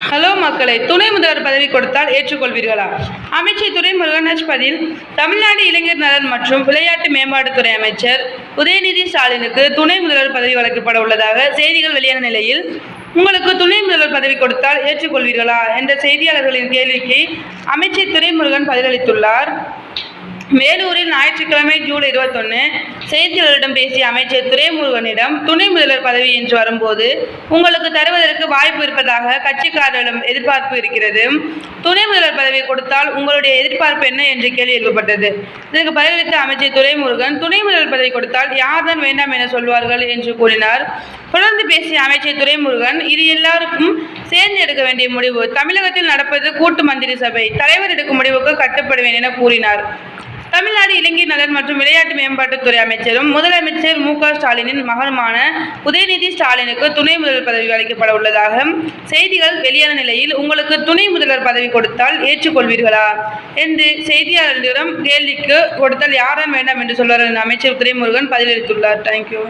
Hello மக்களை துணை முதல்வர் பதவி கொடுத்தால் ஏற்றுக்கொள்வீர்களா? அமைச்சர் துரைமுருகன் எச் பதில் தமிழ்நாடு இளைஞர் நலன் மற்றும் விளையாட்டு மேம்பாட்டுத்துறை அமைச்சர் உதயநிதி ஸ்டாலினுக்கு துணை முதல்வர் பதவி வழங்கப்பட உள்ளதாக செய்திகள் வெளியான நிலையில் உங்களுக்கு துணை முதல்வர் பதவி கொடுத்தால் ஏற்றுக்கொள்வீர்களா? என்ற செய்தியாளர்களின் கேள்விக்கு அமைச்சர் துரைமுருகன் பதிலளித்துள்ளார். வேலூரில் ஞாயிற்றுக்கிழமை ஜூலை இருபத்தொன்னு செய்தியாளர்களிடம் பேசிய அமைச்சர் துரைமுருகனிடம் துணை முதல்வர் பதவி என்று வரும்போது உங்களுக்கு தருவதற்கு வாய்ப்பு இருப்பதாக கட்சிக்காரர்களிடம் எதிர்பார்ப்பு இருக்கிறது. துணை முதல்வர் பதவி கொடுத்தால் உங்களுடைய எதிர்பார்ப்பு என்ன என்று கேள்வி எழுப்பப்பட்டது. இதற்கு பதிலளித்த அமைச்சர் துரைமுருகன் துணை முதல்வர் பதவி கொடுத்தால் யார்தான் வேண்டாம் என சொல்வார்கள் என்று கூறினார். தொடர்ந்து பேசிய அமைச்சர் துரைமுருகன் இது எல்லாருக்கும் சேர்ந்து எடுக்க வேண்டிய முடிவு தமிழகத்தில் நடப்பது கூட்டு மந்திரி சபை தலைவர் எடுக்கும் முடிவுக்கு கட்டுப்படுவேன் என கூறினார். தமிழ்நாடு இளைஞர் நலன் மற்றும் விளையாட்டு மேம்பாட்டுத்துறை அமைச்சரும் முதலமைச்சர் மு ஸ்டாலினின் மகனுமான உதயநிதி ஸ்டாலினுக்கு துணை முதல்வர் பதவி அளிக்கப்பட உள்ளதாக செய்திகள் வெளியான நிலையில் உங்களுக்கு துணை முதல்வர் பதவி கொடுத்தால் ஏற்றுக்கொள்வீர்களா என்று செய்தியாளர்களிடம் கேள்விக்கு கொடுத்தால் யாரும் வேண்டாம் என்று சொல்வார் என அமைச்சர் துரைமுருகன் பதிலளித்துள்ளார். தேங்க்யூ